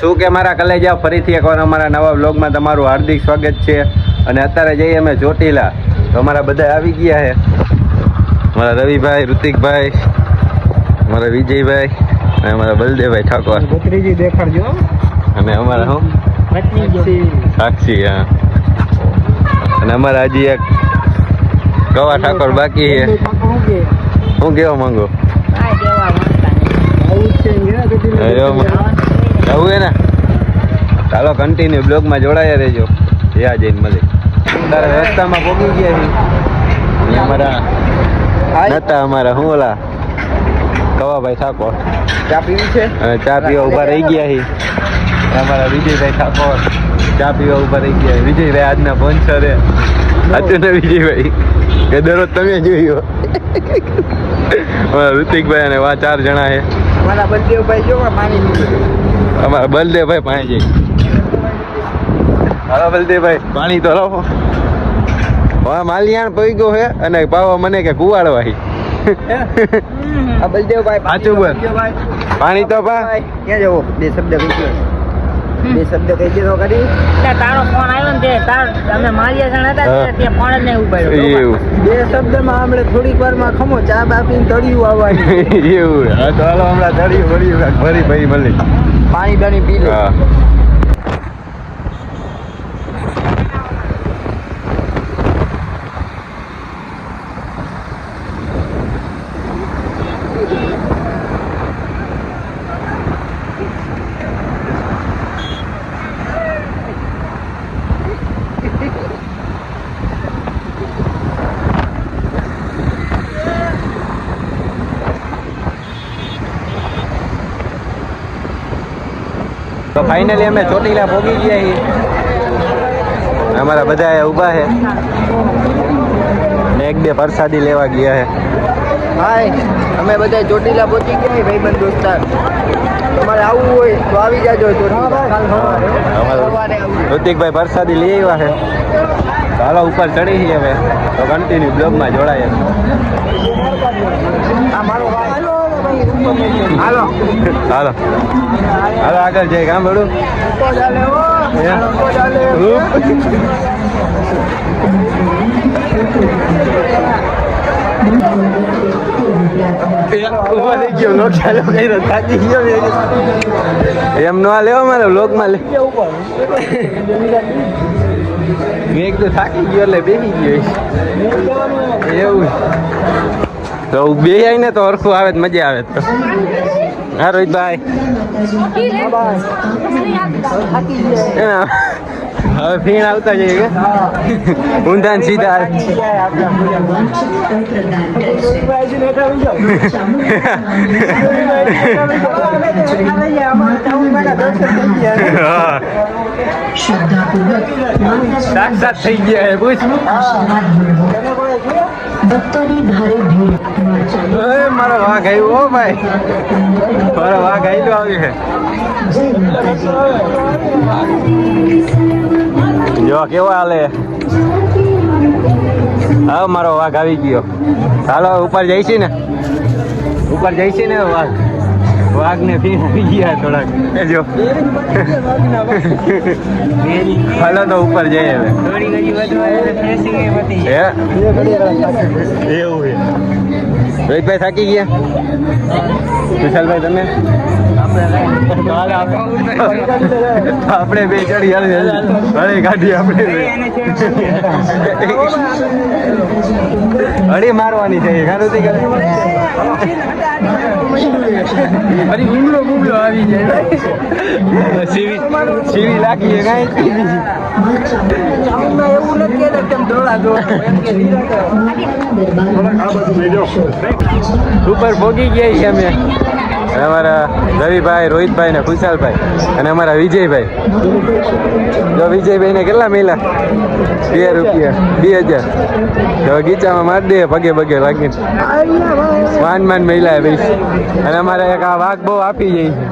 શું કે મારા કલેજા ફરીથી એકવાર અમારા નવા બ્લોગમાં તમારું હાર્દિક સ્વાગત છે. અને અત્યારે જઈએ અમે ચોટીલા. તો અમારા બધા આવી ગયા છે મારા રવિભાઈ ઋતિકભાઈ મારા વિજયભાઈ અને અમારા બલદેવભાઈ ઠાકોર. ભત્રીજી દેખાડજો. અને અમારા હું. સાક્ષી હા. અને અમારા હજી એક કવા ઠાકોર બાકી છે. હું કેવા માંગુ. જવું હે ને? ચાલો કન્ટિન્યુ બ્લોગમાં જોડાયા રહેજો. ત્યાં જઈને મળી તારા રસ્તામાં પહોંચી ગયા છે. અમારા હતા અમારા હું ઓલા? કવાભાઈ ઠાકોર. ચા પીવી છે? ચા પીવા ઊભા રહી ગયા છે. અમારા વિજયભાઈ ઠાકોર. ચા પીવા ઊભા રહી ગયા વિજયભાઈ આજના સ્પોન્સર સાચું ને વિજયભાઈ કે દરરોજ તમે જોયો. ઋતિકભાઈ અને વા ચાર જણા છે. બલદેવભાઈ જો અમારા બલદેવભાઈ પાણી જાય હાલો બલદેવભાઈ પાણી તો રહો હા માલિયાણ પડી ગયો છે અને પાવા મને કે કુવાડવાય આ બલદેવભાઈ સાચું બસ પાણી તો પા. ક્યાં જવો? બે શબ્દ કહી બે શબ્દ કહી દો કરી. ત્યાં તારો ફોન આવ્યો ને તે તાર અમે મારિયા જણ હતા ત્યાં ફોન જ નહીં ઉપાડ્યો. એવું. બે શબ્દમાં હમણે થોડીક વારમાં ખમો ચા બાપી ને તળિયું આવવાની. એવું. હા તો હાલો હમણાં તળિયું ભરી ભરી ભરી. મળી પાણી દાણી પી લે. તો ફાઇનલી અમે ચોટીલા પહોંચી ગયા છીએ. અમારા બધા ઊભા છે. ને એક બે પ્રસાદી લેવા ગયા છે. હાય અમે બધા ચોટીલા પહોંચી ગયા ભાઈબંધ દોસ્તાર. તમારે આવવું હોય તો આવી જાજો ઋતિકભાઈ પ્રસાદી લઈ આવ્યા છે. ચાલો ઉપર ચડી છીએ હવે. તો કન્ટિન્યુ બ્લોગમાં જોડાય આ મારો ભાઈ. હાલો. હાલો. હાલો, આગળ જઈએ, કામ બડું લોક એમ નો લેવો મારે લોકમાં લે. મેં તો થાકી ગયો એટલે બેસી ગયો. એવું. તો બે આવીને તો હરખું આવે જ મજા આવે તો. હા રોહિતભાઈ. હવે ફીણ આવતા જઈએ કે? ઊંધા સીધા હા. સાક્ષાત થઈ ગયા પૂછ ભક્તોની ભારે વાઘ આવ્યો હો ભાઈ. મારો વાઘ આવી છે. જો, કેવો હાલે? હા, મારો વાઘ આવી ગયો. ચાલો ઉપર જઈશી ને. ઉપર જઈશી ને, વાઘ. વાઘ ને ગયા થોડાક. જો. હાલો તો ઉપર જઈએ હવે. એવું છે. રોહિતભાઈ થાકી ગયા? વિશાલભાઈ તમે? આપણે બે ચડી કાઢી આપણે. અડી મારવાની છે ગાનું થી ફરી ગુમલો ગુમલો આવી જાય. સીવી સીવી લાગી કાંઈ. એવું નથી કહેતા તેમ દોડા દોડ ઉપર ભોગી ગયા છે અમે. અને અમારા રવિભાઈ, રોહિતભાઈ ને ખુશાલભાઈ અને અમારા વિજયભાઈ. જો વિજયભાઈ ને કેટલા મળ્યા? બે રૂપિયા, બે હજાર. તો ગીચામાં માર દે, પગે પગે લાગીને માન માન મહિલા ભાઈ અને અમારે એક આ વાઘ બહુ આપી જાય છે.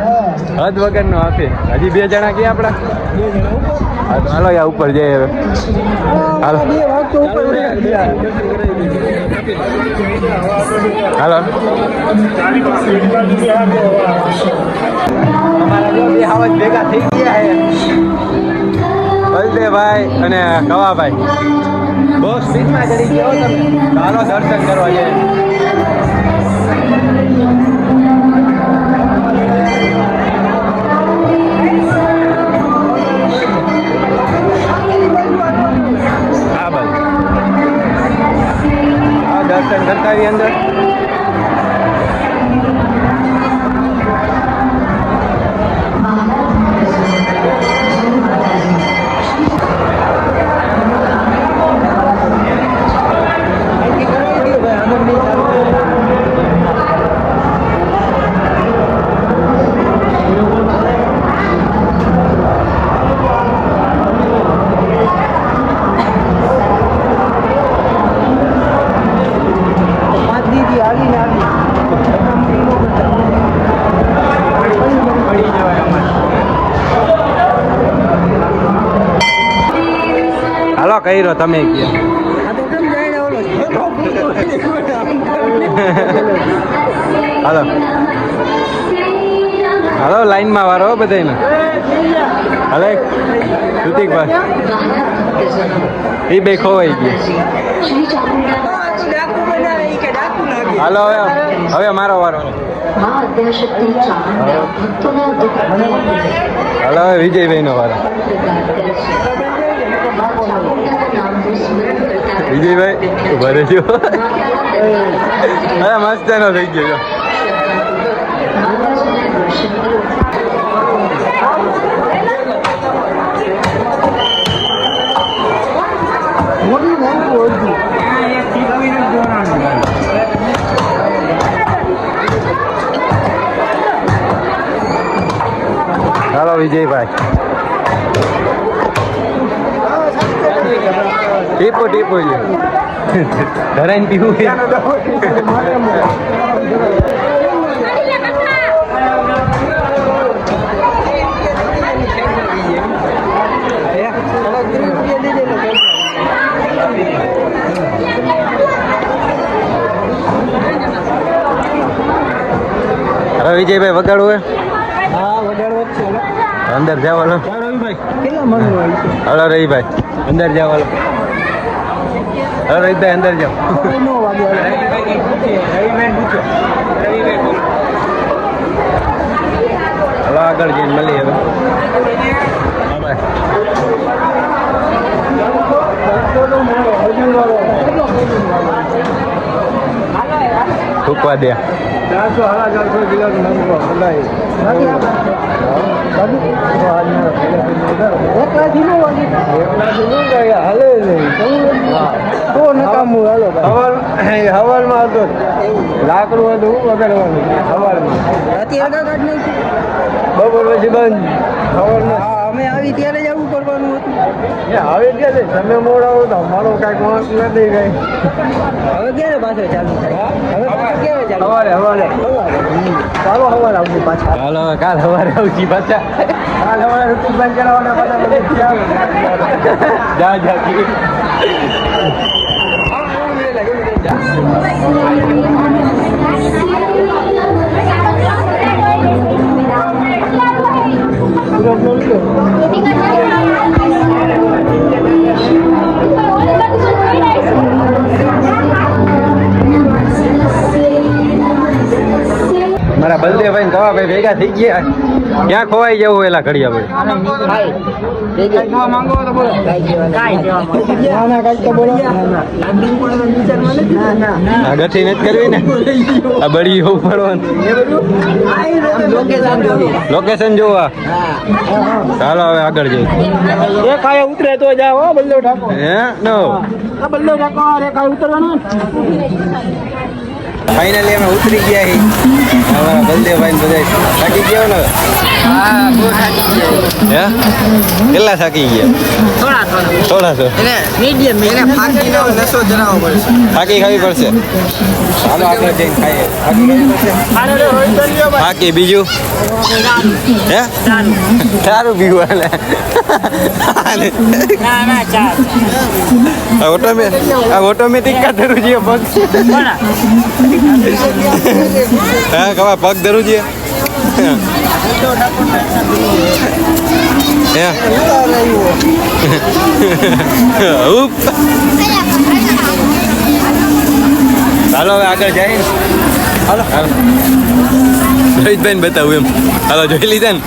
હદ વગરનો આપે. હજી બે જણા ક્યાં આપણા? હાલો યા ઉપર જઈએ હવે. હાલો. હાલો. ભેગા થઈ ગયા બલદેવભાઈ અને કવાભાઈ. બહુ સ્પીડમાં ચડી ગયો તમે ચાલો દર્શન કરવા જઈએ. કર્યો તમે કયો હાલો. હાલો, લાઈનમાં વારો બધાને હાલે ઋતિકભાઈ. એ બે ખોવાઈ ગયા. હાલો, હવે હવે મારો વારો. હાલો, હવે વિજયભાઈનો વારો. વિજયભાઈ ઊભા રહેજો હવે મસ્ત થઈ ગયો જો. માતાજીના દર્શન કરો હાલો વિજયભાઈ ટીપો ટીપો છે ધરાઈને પીવું હવે વિજયભાઈ વગાડવું હે? અંદર જવાનો. રહીભાઈ અંદર જવાનો. હલો રહીભાઈ અંદર જાઓ. હલો આગળ જઈને મળીએ હવે. થૂકવા દે. ચારસો સાડા ચારસો કિલો મંગવો બધાય. એકલાથી નો એકલાથી નો ગયા હાલે નહીં તો નકામું હાલો હવલ હવલમાં હતો લાકડું હતું વગાડવાનું નહીં બપોર પછી બંધ. અમે આવી ત્યારે જ આવું કરવાનું હતું. હવે ક્યારે તમે મોડા આવો તો અમારો કાંઈક વાંક નથી ગઈ. હવે ક્યારે પાછો ચાલુ થાય? હવે પાછો ક્યારે ચાલુ હવારે હવારે ચાલો હવારે આવજો પાછા. ચાલો કાલ સવારે આવજી પાછા. કાલ હવારે રૂપિયા બંધ કરાવવાના પાછા જા જા જા. જી. મારા ને ભેગા થઈ ગયા. ક્યાં ખોવાઈ જવું એલા ઘડિયા ભાઈ? ગઠી નથી કરવી ને? આ બળી હોવું પડવાનું. લોકેશન જોવા. ચાલો હવે આગળ જઈએ. આયા ઉતરે તો જાઓ બલ્લો ઠાકોર હે? નો બલ્લો ઠાકોર આ ઉતરવાનું ફાઇનલી અમે ઉતરી ગયા છીએ. અમારા બલદેવભાઈ બધા થાકી ગયો ને હા? થાકી ગયા? હે કેટલા થાકી ગયા પડશે. થાકી ખાવી પડશે. હાલો જઈને ખાઈએ. બીજું? હે? સારું પીવું આ ઓટોમેટિક કા ધરું જોઈએ પગ હા કવા પગ ધરું છે? હાલો હવે આગળ જઈ હાલો હાલો રોહિતભાઈ બતાવું એમ હાલો જોઈ લીધા ને